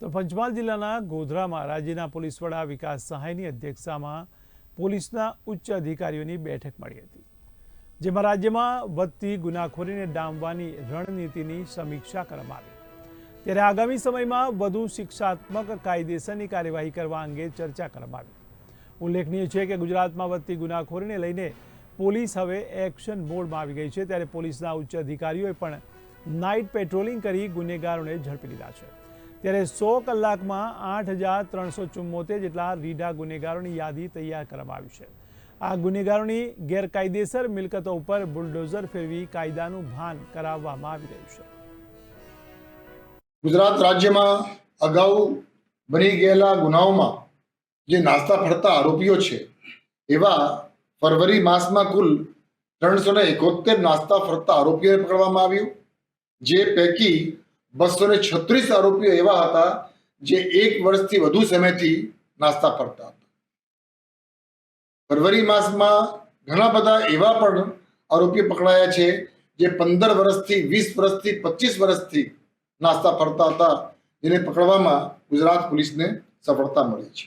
તો પંચમહાલ જિલ્લાના ગોધરામાં રાજ્યના પોલીસ વડા વિકાસ સહાયની અધ્યક્ષતામાં પોલીસના ઉચ્ચ અધિકારીઓની બેઠક મળી હતી, જેમાં રાજ્યમાં વધતી ગુનાખોરીને ડામવાની રણનીતિની સમીક્ષા કરવામાં આવી. ત્યારે આગામી સમયમાં વધુ શિક્ષાત્મક કાયદેસરની કાર્યવાહી કરવા અંગે ચર્ચા કરવામાં આવી. ઉલ્લેખનીય છે કે ગુજરાતમાં વધતી ગુનાખોરીને લઈને પોલીસ હવે એક્શન મોડમાં આવી ગઈ છે, ત્યારે પોલીસના ઉચ્ચ અધિકારીઓએ પણ નાઇટ પેટ્રોલિંગ કરી ગુનેગારોને ઝડપી લીધા છે. ત્યારે સો કલાકમાં આઠ હજાર ત્રણસો ચુમ્મોતેર જેટલા રીઢા ગુનેગારોની યાદી તૈયાર કરવામાં આવી છે. આ ગુનેગારોની ગેરકાયદેસર મિલકતો ઉપર બુલડોઝર ફેરવી કાયદાનું ભાન કરાવવામાં આવી રહ્યું છે. ગુજરાત રાજ્યમાં અગાઉ બની ગયેલા ગુનાઓમાં જે નાસ્તા ફરતા આરોપીઓ છે, એવા ફરવરી માસમાં કુલ ત્રણસો ને એકોતેર નાસ્તા ફરતા આરોપીઓને પકડવામાં આવ્યું, જે પૈકી બસો ને છત્રીસ આરોપીઓ એવા હતા જે એક વર્ષથી વધુ સમયથી નાસ્તા ફરતા હતા. ફરવરી માસમાં ઘણા બધા એવા પણ આરોપીઓ પકડાયા છે જે પંદર વર્ષથી, વીસ વર્ષથી, પચીસ વર્ષથી નાસ્તા ફરતા હતા, જેને પકડવામાં ગુજરાત પોલીસને સફળતા મળી છે.